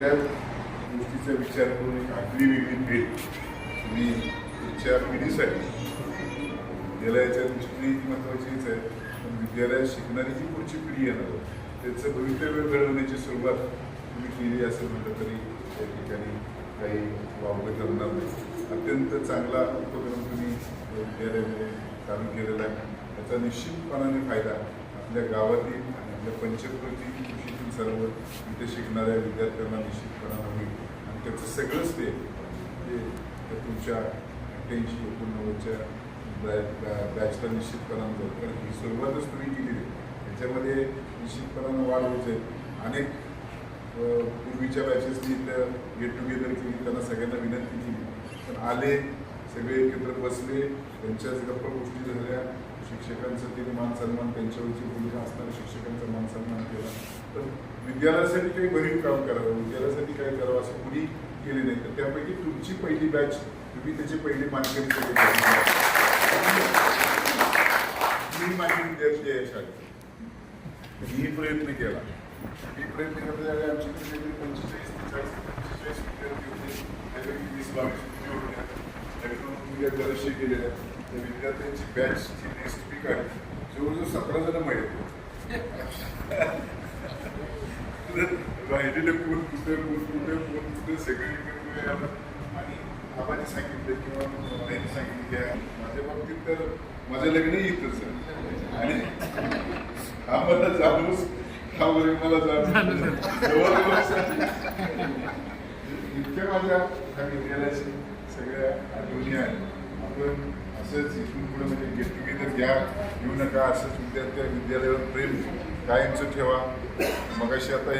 त्या गोष्टीचा विचार करून एक आगळी वेगळी भेट तुम्ही पुढच्या पिढीसाठी. विद्यालयाच्या दृष्टीने ती महत्त्वाचीच आहे पण विद्यालयात शिकणारी जी पुढची पिढी येणार त्याचं भवितव्य घडवण्याची सुरुवात तुम्ही केली असं म्हटलं तरी त्या ठिकाणी काही वावगं करणार नाही. अत्यंत चांगला उपक्रम तुम्ही विद्यालयामध्ये चालू केलेला आहे. त्याचा निश्चितपणाने फायदा आपल्या गावातील या आपल्या पंचकृती कृषीतील सर्व इथे शिकणाऱ्या विद्यार्थ्यांना निश्चितपणाने होईल. आणि त्याचं सगळंच ते तुमच्या अठ्ठ्याऐंशी एकोणनव्वदच्या बॅ- बॅचला निश्चितपणानं जाईल. कारण ही सुरुवातच तुम्ही केली त्याच्यामध्ये निश्चितपणानं वाढ होते. अनेक पूर्वीच्या बॅचेसनी इथं गेट टुगेदर केली त्यांना सगळ्यांना विनंती केली. पण आले सगळे एकत्र बसले त्यांच्याच गप्पा गोष्टी झाल्या. शिक्षकांचं तिने मान सन्मान त्यांच्यावरची भूमिका असणाऱ्या शिक्षकांचा मान सन्मान केला. तर विद्यालयासाठी काही भरीव काम करावं विद्यालयासाठी काय करावं असं कुणी केले नाही. तर त्यापैकी तुमची पहिली बॅच तुम्ही त्याची पहिली मानकरी मी माझी विद्यार्थी आहे शाळेत. मी प्रयत्न केला. मी प्रयत्न करता आमच्याकडे पंचेचाळीस ते चाळीस पंचेचाळीस विद्यार्थी होते त्यापैकी वीस बावीस होते. त्यातून मुली बरेचसे गेलेल्या त्या विद्यार्थ्यांची बॅचची लिस्ट मी काढली. जवळजवळ सतरा जण माहिती राहिलेले कोण कुठे कोण कुठे कोण कुठे सगळे. आणि आबाने सांगितलं किंवा त्यांनी सांगितलं. माझ्या बाबतीत तर माझं लग्नही इथंच आहे. आणि हा मला जाणूस वगैरे मला जवळजवळ. इतक्या माझ्या ह्या विद्यालयाशी सगळ्या आठवणी आहेत. आपण असंच इथून पुढे म्हणजे गेट टुगेदर घ्या. घेऊ नका असंच विद्यार्थी विद्यालयावर प्रेम. कायमचं ठेवा. मगाशी आता